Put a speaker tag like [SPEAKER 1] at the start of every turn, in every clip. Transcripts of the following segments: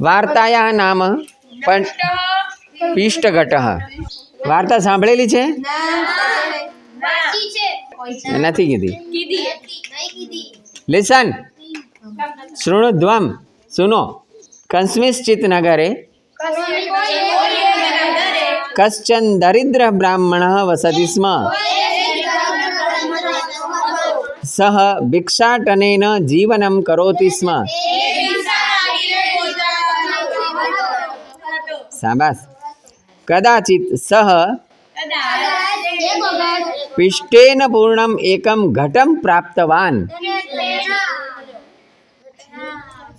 [SPEAKER 1] વાર્તાયા નામ, પણ પિષ્ટઘટ. વાર્તા સાંભળેલી છે? નથી કીધી. લિસન, શૃણુધ્વમ, સુનો કંસ્મિશ્ચિત નગરે કશ્ચન દરિદ્ર બ્રાહ્મણ વસતિ સ્મ. સહ ભિક્ષાટનેન જીવનમ કરોતિ સ્મ. સાબાસ કદાચિત સહ પિષ્ટેન પૂર્ણમ એકમ ઘટમ પ્રાપ્તવાન.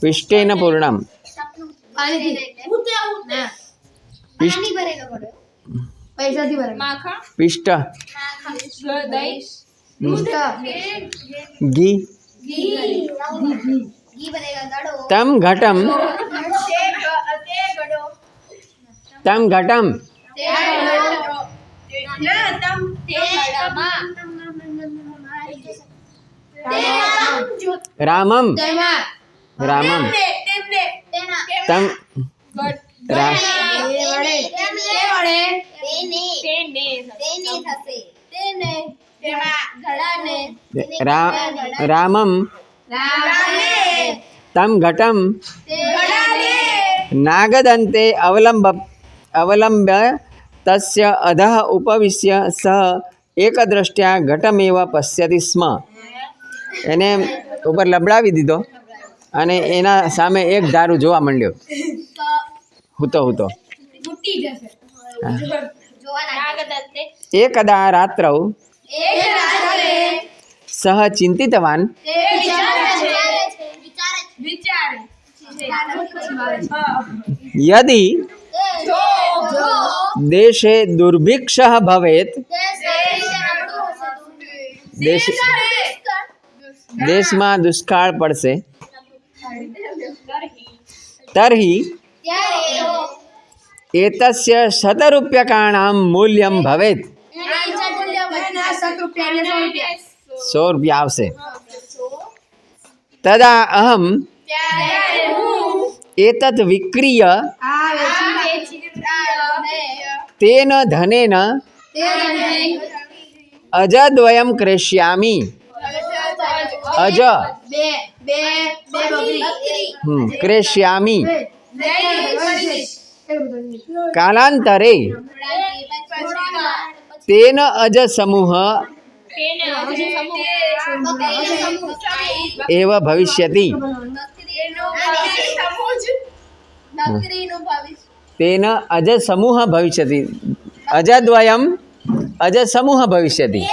[SPEAKER 1] પિષ્ટેન પૂર્ણમ. પિષ્ટ ઘી. તમ ઘટમ તમ ઘટમ. રામમ. રામમ. તમ. રામમ. તમ ઘટમ. નાગદંતે અવલંબ અવલંબ્ય તસ્ય અધઃ ઉપવિશ્ય સહ એકદ્રષ્ટ્યા ઘટમેવ પશ્યતિ સ્મ એને ઉપર લબડાવી દીધો અને એના સામે એક ધારું જોવા માંડ્યો હૂતો હૂતો કદા રાત્રૌ સહ ચિંતિતવાન યદિ દેશે દુર્ભિક્ષ ભવેત દેશ દેશમાં દુષ્કાળ પડશે તરહી એતસ્ય શતરૂપ્યકાણામ મૂલ્યમ ભવેત સો રૂપિયા આવશે તદા અહમ એતત વિક્રીય તેન ધનેન અજદ્વયમ ક્રેષ્યામિ અજ ક્રેષ્યામિ કાલાંતરે તેન અજ સમૂહ એવ ભવિષ્યતિ સમૂહ ભવિષ્યતિ અજદ્વયમ અજ સમૂહ ભવિષ્યતિ